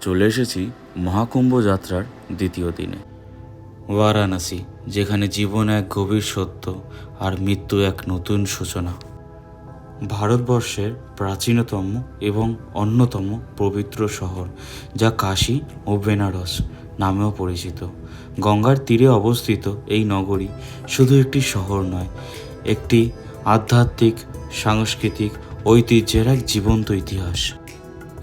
চলে এসেছি মহাকুম্ভ যাত্রার দ্বিতীয় দিনে। বারাণসী, যেখানে জীবন এক গভীর সত্য আর মৃত্যু এক নতুন সূচনা। ভারতবর্ষের প্রাচীনতম এবং অন্যতম পবিত্র শহর, যা কাশী ও বেনারস নামেও পরিচিত। গঙ্গার তীরে অবস্থিত এই নগরী শুধু একটি শহর নয়, একটি আধ্যাত্মিক, সাংস্কৃতিক, ঐতিহ্যের এক জীবন্ত ইতিহাস।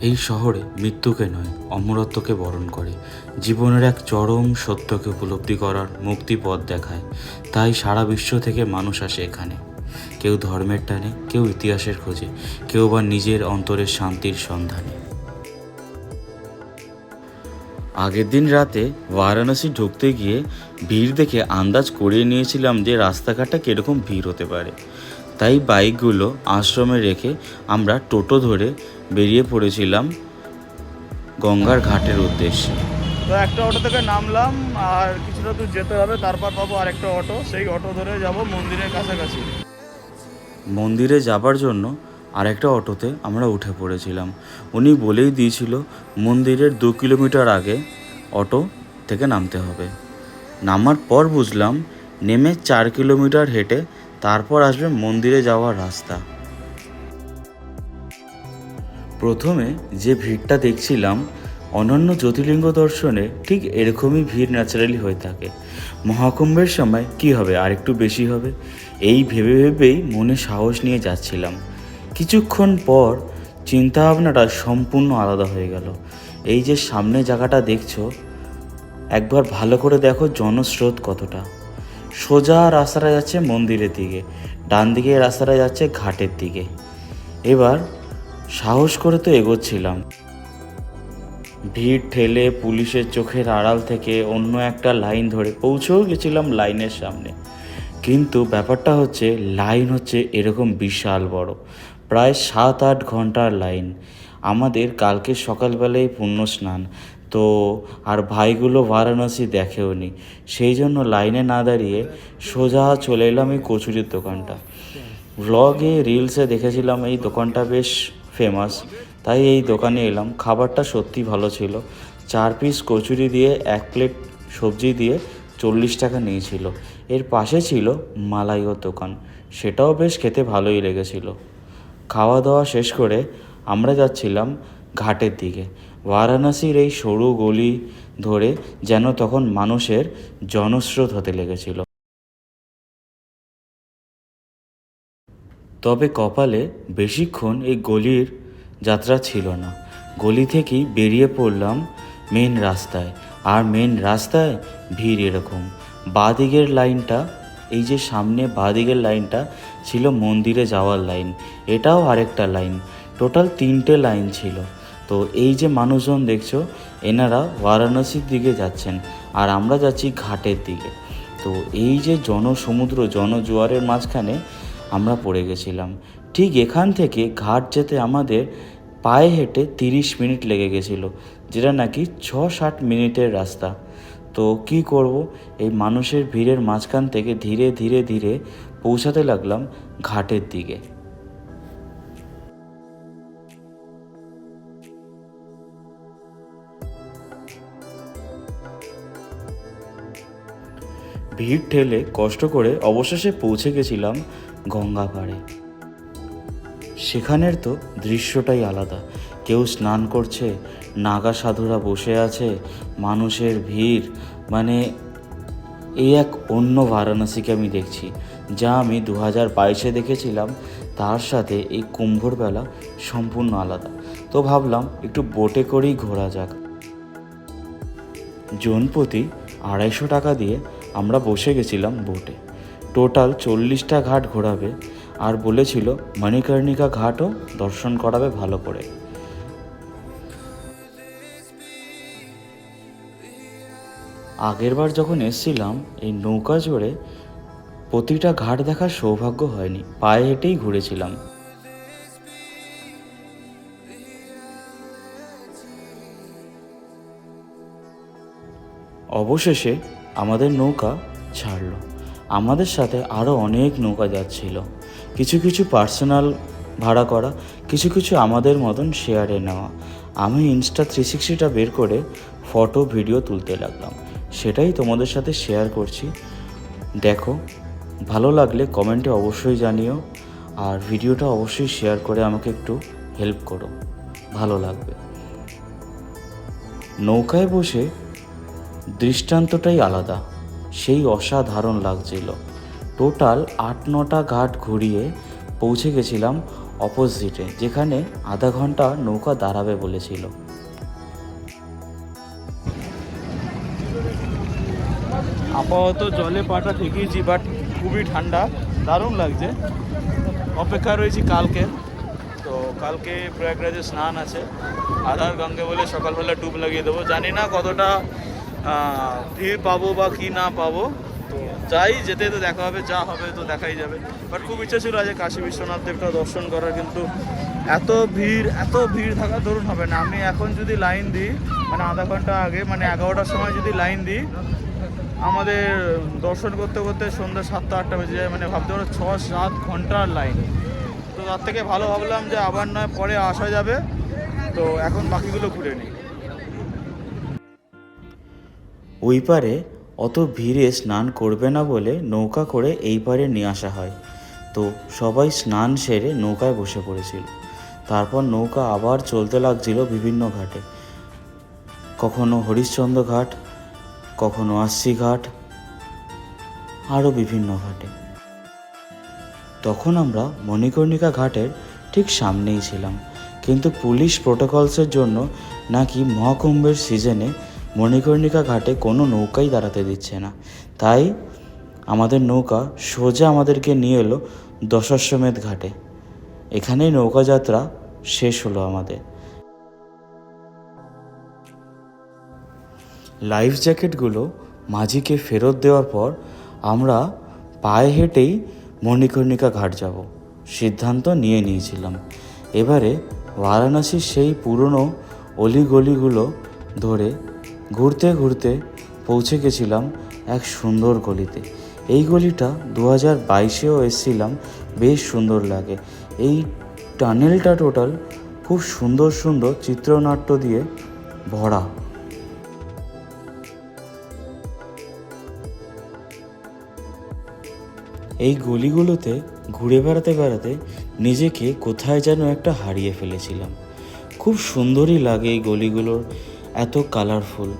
এই শহরে মৃত্যুকে নয়, অমরত্বকে বরণ করে। জীবনের এক চরম সত্যকে উপলব্ধি করার মুক্তিপথ দেখায়। তাই সারা বিশ্ব থেকে মানুষ আসে এখানে। কেউ ধর্মের টানে, কেউ ইতিহাসের খোঁজে, কেউ বা নিজের অন্তরের শান্তির সন্ধানে। আগের দিন রাতে বারাণসী ঢুকতে গিয়ে ভিড় দেখে আন্দাজ করিয়ে নিয়েছিলাম যে রাস্তাঘাটে কীরকম ভিড় হতে পারে। তাই বাইকগুলো আশ্রমে রেখে আমরা টোটো ধরে বেরিয়ে পড়েছিলাম গঙ্গার ঘাটের উদ্দেশ্যে। তো একটা অটো থেকে নামলাম আর কিছুটা দূর যেতে হবে তারপর পাবো আরেকটা অটো। সেই অটো ধরে যাব মন্দিরের কাছাকাছি। মন্দিরে যাবার জন্য আরেকটা অটোতে আমরা উঠে পড়েছিলাম। উনি বলেই দিয়েছিল মন্দিরের দু কিলোমিটার আগে অটো থেকে নামতে হবে। নামার পর বুঝলাম নেমে চার কিলোমিটার হেঁটে তারপর আসবে মন্দিরে যাওয়ার রাস্তা। প্রথমে যে ভিড়টা দেখছিলাম, অনন্য জ্যোতির্লিঙ্গ দর্শনে ঠিক এরকমই ভিড় ন্যাচারালি হয়ে থাকে। মহাকুম্ভের সময় কি হবে আর একটু বেশি হবে? এই ভেবে ভেবেই মনে সাহস নিয়ে যাচ্ছিলাম। কিছুক্ষণ পর চিন্তাভাবনাটা সম্পূর্ণ আলাদা হয়ে গেল। এই যে সামনে জায়গাটা দেখছ, একবার ভালো করে দেখো জনস্রোত কতটা। সোজা রাস্তাটা যাচ্ছে মন্দিরের দিকে, ডান দিকে রাস্তাটা যাচ্ছে ঘাটের দিকে। এবার সাহস করে তো এগোচ্ছিলাম। ভিড় ঠেলে পুলিশের চোখের আড়াল থেকে অন্য একটা লাইন ধরে পৌঁছেও গেছিলাম লাইনের সামনে। কিন্তু ব্যাপারটা হচ্ছে, লাইন হচ্ছে এরকম বিশাল বড়, প্রায় সাত আট ঘণ্টার লাইন। আমাদের কালকে সকালবেলায় পুণ্য স্নান, তো আর ভাইগুলো বারাণসী দেখেও নি সেই জন্য লাইনে না দাঁড়িয়ে সোজা চলে এলাম এই কচুরির দোকানটা। ব্লগে রিলসে দেখেছিলাম এই দোকানটা বেশ ফেমাস তাই এই দোকানে এলাম। খাবারটা সত্যি ভালো ছিল। চার পিস কচুরি দিয়ে এক প্লেট সবজি দিয়ে চল্লিশ টাকা নিয়েছিল। এর পাশে ছিল মালাইয়ের দোকান। সেটাও বেশ খেতে ভালোই লেগেছিল। খাওয়া দাওয়া শেষ করে আমরা যাচ্ছিলাম ঘাটের দিকে। বারাণসীর এই সরু গলি ধরে যেন তখন মানুষের জনস্রোত হতে লেগেছিল। তবে কপালে বেশিক্ষণ এই গলির যাত্রা ছিল না। গলি থেকেই বেরিয়ে পড়লাম মেন রাস্তায়। আর মেন রাস্তায় ভিড় এরকম। বাঁদিকের লাইনটা, এই যে সামনে বাঁদিকের লাইনটা ছিল মন্দিরে যাওয়ার লাইন। এটাও আরেকটা লাইন। টোটাল তিনটে লাইন ছিল। তো এই যে মানুষজন দেখছ, এনারা বারাণসীর দিকে যাচ্ছেন। আর আমরা যাচ্ছি ঘাটের দিকে। তো এই যে জনসমুদ্র, জনজোয়ারের মাঝখানে আমরা পড়ে গেছিলাম। ঠিক এখান থেকে ঘাট যেতে আমাদের পায়ে হেঁটে তিরিশ মিনিট লেগে গেছিল, যেটা নাকি ছ ষাট মিনিটের রাস্তা। তো কি করব? এই মানুষের ভিড়ের মাঝখান থেকে ধীরে ধীরে ধীরে পৌঁছাতে লাগলাম ঘাটের দিকে। ভিড় ঠেলে কষ্ট করে অবশেষে পৌঁছে গেছিলাম গঙ্গা পাড়ে। সেখানের তো দৃশ্যটাই আলাদা। কেউ স্নান করছে, নাগা সাধুরা বসে আছে, মানুষের ভিড় মানে এই এক অন্য বারাণসীকে আমি দেখছি। যা আমি দু হাজার বাইশে দেখেছিলাম, তার সাথে এই কুম্ভর বেলা সম্পূর্ণ আলাদা। তো ভাবলাম একটু বোটে করেই ঘোরা যাক। জনপ্রতি আড়াইশো টাকা দিয়ে আমরা বসে গেছিলাম বোটে। টোটাল চল্লিশটা ঘাট ঘোরাবে আর বলেছিল মণিকর্ণিকা ঘাটও দর্শন করাবে ভালো করে। আগেরবার যখন এসছিলাম, এই নৌকা জোরে প্রতিটা ঘাট দেখার সৌভাগ্য হয়নি। পায়ে হেঁটেই ঘুরেছিলাম। অবশেষে আমাদের নৌকা ছাড়লো। আমাদের সাথে আরও অনেক নৌকা যাচ্ছিল। কিছু কিছু পার্সোনাল ভাড়া করা, কিছু কিছু আমাদের মতন শেয়ারে নেওয়া। আমি ইনস্টা থ্রি সিক্সটিটা বের করে ফটো ভিডিও তুলতে লাগলাম। সেটাই তোমাদের সাথে শেয়ার করছি। দেখো, ভালো লাগলে কমেন্টে অবশ্যই জানিও। আর ভিডিওটা অবশ্যই শেয়ার করে আমাকে একটু হেল্প করো। ভালো লাগবে। নৌকায় বসে দৃষ্টান্তটাই আলাদা। সেই অসাধারণ লাগছিল। টোটাল আট নটা ঘাট ঘুরিয়ে পৌঁছে গেছিলাম অপোজিটে যেখানে আধা ঘণ্টা নৌকা দাঁড়াবে বলেছিল। আপাতত জলে পাটা থেকেইছি বাট খুবই ঠান্ডা। দারুণ লাগছে। অপেক্ষা রয়েছি কালকে। তো কালকে প্রয়াগরাজে স্নান আছে। আধার গঙ্গে বলে সকালবেলা ডুব লাগিয়ে দেবো। জানি না কতটা ভিড় পাবো বা কি না পাবো, তো যাই যেতে তো দেখা হবে, যা হবে তো দেখাই যাবে। বাট খুব ইচ্ছা ছিল আজ কাশী বিশ্বনাথ দেবটা দর্শন করার, কিন্তু এত ভিড় এত ভিড় থাকা ধরুন হবে না। আমি এখন যদি লাইন দিই মানে আধা ঘণ্টা আগে মানে এগারোটার সময় যদি লাইন দিই, আমাদের দর্শন করতে করতে সন্ধ্যা সাতটা, আটটা বেজে যায় মানে ভাবতে পারো ছ সাত ঘণ্টার লাইন। তো তার থেকে ভালো ভাবলাম যে আবার নয়, পরে আসা যাবে। তো এখন বাকিগুলো ঘুরে নিই। ওই পারে অত ভিড়ে স্নান করবে না বলে নৌকা করে এই পারে নিয়ে আসা হয়। তো সবাই স্নান সেরে নৌকায় বসে পড়েছিল। তারপর নৌকা আবার চলতে লাগছিল বিভিন্ন ঘাটে। কখনো হরিশ্চন্দ্র ঘাট, কখনো আশি ঘাট, আরও বিভিন্ন ঘাটে। তখন আমরা মণিকর্ণিকা ঘাটের ঠিক সামনেই ছিলাম। কিন্তু পুলিশ প্রোটোকলসের জন্য নাকি মহাকুম্ভের সিজনে মণিকর্ণিকা ঘাটে কোনো নৌকাই দাঁড়াতে দিচ্ছে না। তাই আমাদের নৌকা সোজা আমাদেরকে নিয়ে এলো দশাশ্বমেধ ঘাটে। এখানেই নৌকাযাত্রা শেষ হলো আমাদের। লাইফ জ্যাকেটগুলো মাঝিকে ফেরত দেওয়ার পর আমরা পায়ে হেঁটেই মণিকর্ণিকা ঘাট যাব। সিদ্ধান্ত নিয়ে নিয়েছিলাম। এবারে বারাণসীর সেই পুরনো অলিগলিগুলো ধরে ঘুরতে ঘুরতে পৌঁছে গেছিলাম এক সুন্দর গলিতে। এই গলিটা দু হাজার বাইশেও এসেছিলাম, বেশ সুন্দর লাগে। এই টানেলটা টোটাল খুব সুন্দর সুন্দর চিত্রনাট্য দিয়ে ভরা। এই গলিগুলোতে ঘুরে বেড়াতে বেড়াতে নিজেকে কোথায় যেন একটা হারিয়ে ফেলেছিলাম। খুব সুন্দরই লাগে এই গলিগুলোর এত কালারফুল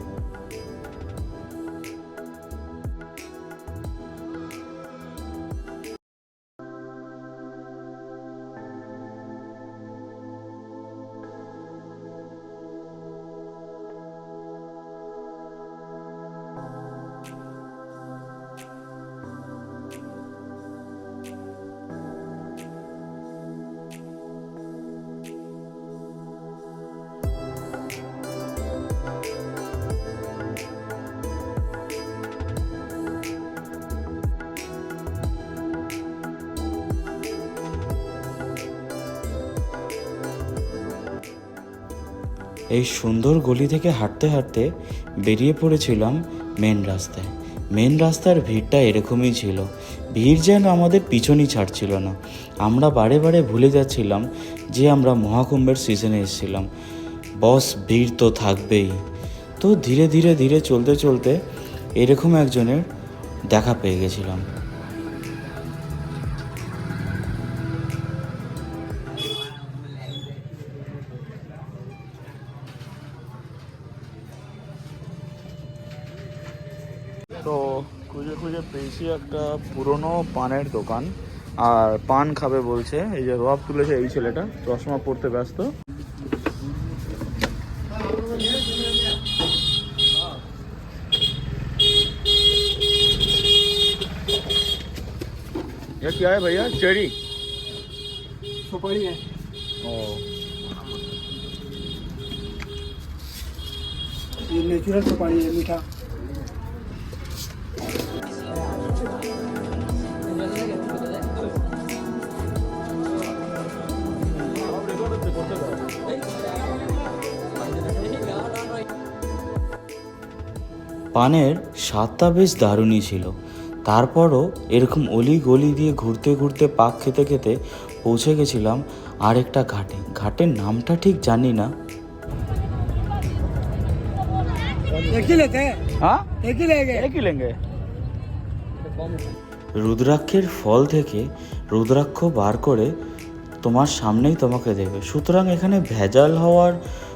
এই সুন্দর গলি থেকে হাঁটতে হাঁটতে বেরিয়ে পড়েছিলাম মেন রাস্তায়। মেন রাস্তার ভিড়টা এরকমই ছিল। ভিড় যেন আমাদের পিছনই ছাড়ছিল না। আমরা বারে বারে ভুলে যাচ্ছিলাম যে আমরা মহাকুম্ভের সিজনে এসেছিলাম। বস ভিড় তো থাকবেই। তো ধীরে ধীরে ধীরে চলতে চলতে এরকম একজনের দেখা পেয়ে গেছিলাম। খুঁজে পেয়েছি একটা পুরনো পানের দোকান আর পান খাবে বলছে এই যে রব তুলেছে এই ছেলেটা চশমা পড়তে ব্যস্ত ये क्या है भैया चेरी सुपारी है ओ ये नेचुरल सुपारी है मीठा পানের স্বাদটা বেশ দারুণই ছিল। তারপরও এরকম অলি গলি দিয়ে ঘুরতে ঘুরতে পাক খেতে খেতে পৌঁছে গেছিলাম আরেকটা ঘাটে। ঘাটের নামটা ঠিক জানি না। হ্যাঁ? রুদ্রাক্ষের ফল থেকে রুদ্রাক্ষ বার করে তোমার সামনেই তোমাকে দেবে। সুতরাং এখানে ভেজাল হওয়ার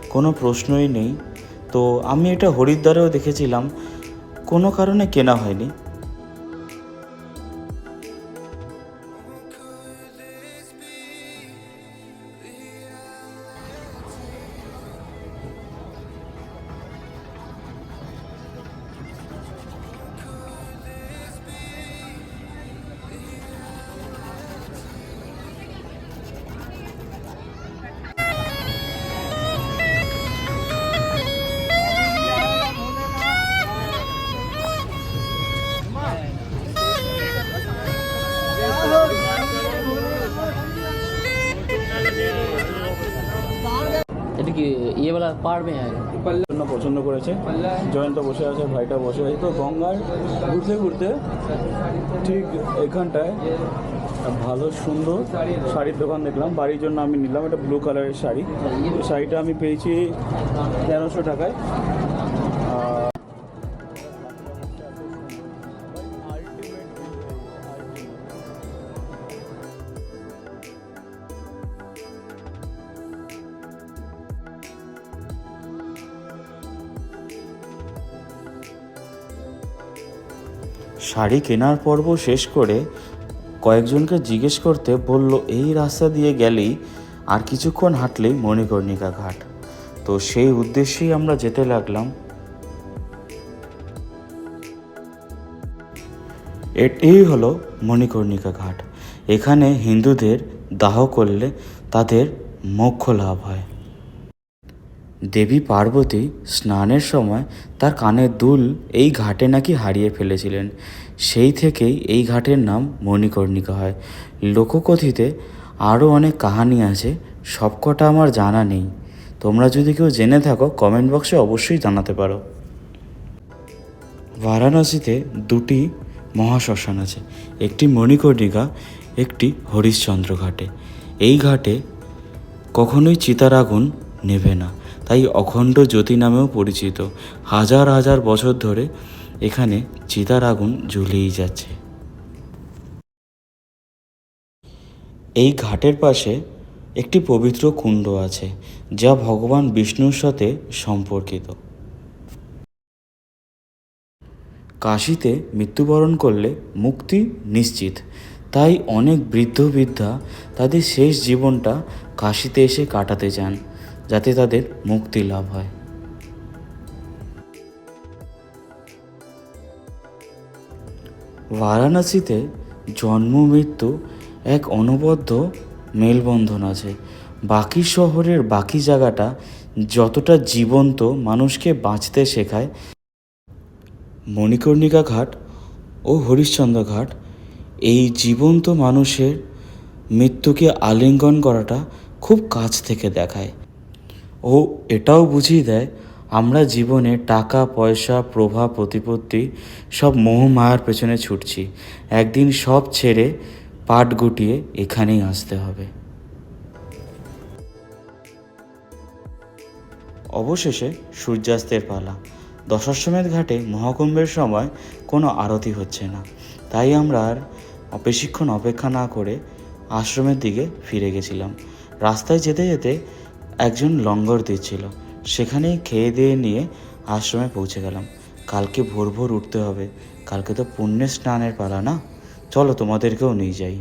কোনো প্রশ্নই নেই। তো আমি এটা হরিদ্বারেও দেখেছিলাম। কোনো কারণে কেনা হয়নি। পারবে পছন্দ করেছে জয়ন্ত বসে আছে ভাইটা বসে আছে তো গঙ্গার ঘুরতে ঘুরতে ঠিক এখানটায় ভালো সুন্দর শাড়ির দোকান দেখলাম। বাড়ির জন্য আমি নিলাম। এটা ব্লু কালারের শাড়ি। শাড়িটা আমি পেয়েছি তেরোশো টাকায়। শাড়ি কেনার পর্ব শেষ করে কয়েকজনকে জিজ্ঞেস করতে বলল, এই রাস্তা দিয়ে গেলেই আর কিছুক্ষণ হাঁটলেই মণিকর্ণিকা ঘাট। তো সেই উদ্দেশ্যেই আমরা যেতে লাগলাম। এটাই হলো মণিকর্ণিকা ঘাট। এখানে হিন্দুদের দাহ করলে তাদের মোক্ষ লাভ হয়। দেবী পার্বতী স্নানের সময় তার কানের দুল এই ঘাটে নাকি হারিয়ে ফেলেছিলেন। সেই থেকেই এই ঘাটের নাম মণিকর্ণিকা হয়। লোককথিতে আরও অনেক কাহানি আছে, সবকটা আমার জানা নেই। তোমরা যদি কেউ জেনে থাকো কমেন্ট বক্সে অবশ্যই জানাতে পারো। বারাণসীতে দুটি মহাশ্মশান আছে, একটি মণিকর্ণিকা, একটি হরিশ্চন্দ্র ঘাটে। এই ঘাটে কখনোই চিতার আগুন নেবে না। তাই অখণ্ড জ্যোতি নামেও পরিচিত। হাজার হাজার বছর ধরে এখানে চিতার আগুন জ্বলেই যাচ্ছে। এই ঘাটের পাশে একটি পবিত্র কুণ্ড আছে, যা ভগবান বিষ্ণুর সাথে সম্পর্কিত। কাশিতে মৃত্যুবরণ করলে মুক্তি নিশ্চিত। তাই অনেক বৃদ্ধ বৃদ্ধা তাদের শেষ জীবনটা কাশিতে এসে কাটাতে চান। যাতে তাদের মুক্তি লাভ হয়। বারাণসীতে জন্ম, মৃত্যু এক অনবদ্য মেলবন্ধন আছে। বাকি শহরের বাকি জায়গাটা যতটা জীবন্ত মানুষকে বাঁচতে শেখায়, মণিকর্ণিকা ঘাট ও হরিশ্চন্দ্র ঘাট, এই জীবন্ত মানুষের মৃত্যুকে আলিঙ্গন করাটা খুব কাছ থেকে দেখায়। ও এটাও বুঝিয়ে দেয়, আমরা জীবনে টাকা, পয়সা প্রভাব প্রতিপত্তি সব মোহ মায়ার পেছনে ছুটছি। একদিন সব ছেড়ে পাট গুটিয়ে এখানেই আসতে হবে। অবশেষে সূর্যাস্তের পালা। দশাশ্বমেধ ঘাটে মহাকুম্ভের সময় কোনো আরতি হচ্ছে না। তাই আমরা আর বেশিক্ষণ অপেক্ষা না করে আশ্রমের দিকে ফিরে গেছিলাম। রাস্তায় যেতে যেতে একজন লঙ্গর দিচ্ছিল। সেখানেই খেয়ে দিয়ে নিয়ে আশ্রমে পৌঁছে গেলাম। কালকে ভোর ভোর উঠতে হবে। কালকে তো পুণ্যের স্নানের পালা না? চলো তোমাদেরকেও নিয়ে যাই।